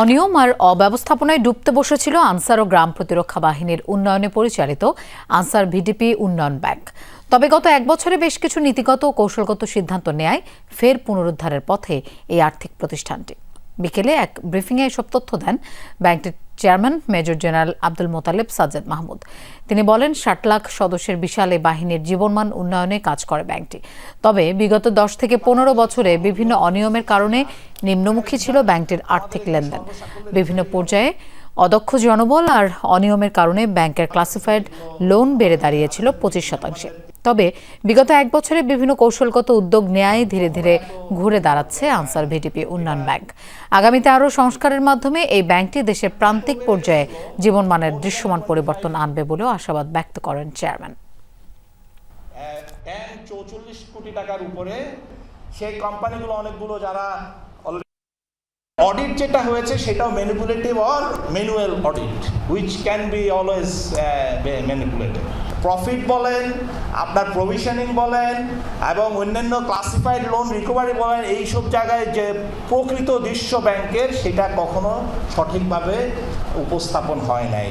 অনিয়ম আর অব্যবস্থাপনায় ডুবতে বসেছিল আনসার ও গ্রাম প্রতিরক্ষা বাহিনীর উন্নয়নে পরিচালিত আনসার ভিডিপি উন্নয়ন ব্যাংক। তবে গত এক বছরে বেশ কিছু নীতিগত ও কৌশলগত সিদ্ধান্ত নেয় ফের পুনরুদ্ধারের পথে এই আর্থিক প্রতিষ্ঠানটি। বিকেলে এক ব্রিফিংয়ে এসব তথ্য দেন ব্যাংকটির chairman major general Abdul Motaleb Sajjad Mahmud. তিনি বলেন, ষাট লাখ সদস্যের বিশাল এই বাহিনীর জীবনমান উন্নয়নে কাজ করে ব্যাংকটি। তবে বিগত দশ থেকে পনেরো বছরে বিভিন্ন অনিয়মের কারণে নিম্নমুখী ছিল ব্যাংকটির আর্থিক লেনদেন। বিভিন্ন পর্যায়ে অদক্ষ জনবল আর অনিয়মের কারণে ব্যাংকের ক্লাসিফাইড লোন বেড়ে দাঁড়িয়েছিল পঁচিশ শতাংশে। তবে বিগত এক বছরে বিভিন্ন কৌশলগত উদ্যোগ নেয় ধীরে ধীরে ঘুরে দাঁড়াচ্ছে আনসার ভিডিপি উন্নয়ন ব্যাংক। আগামীতে আরও সংস্কারের মাধ্যমে এই ব্যাংকটি দেশের প্রান্তিক পর্যায়ে জীবনমানের দৃশ্যমান পরিবর্তন আনবে বলেও আশাবাদ ব্যক্ত করেন চেয়ারম্যান। কোটি টাকার উপরে সেই কোম্পানিগুলো অনেকগুলো যারা অডিট যেটা হয়েছে সেটাও manipulative or manual audit which can be always manipulative profit বলেন, আপনার প্রভিশনিং বলেন, এবং অন্যান্য ক্লাসিফাইড লোন রিকভারি বলেন, এইসব জায়গায় যে প্রকৃত দৃশ্য ব্যাংকের সেটা কখনো সঠিকভাবে উপস্থাপন হয় নাই।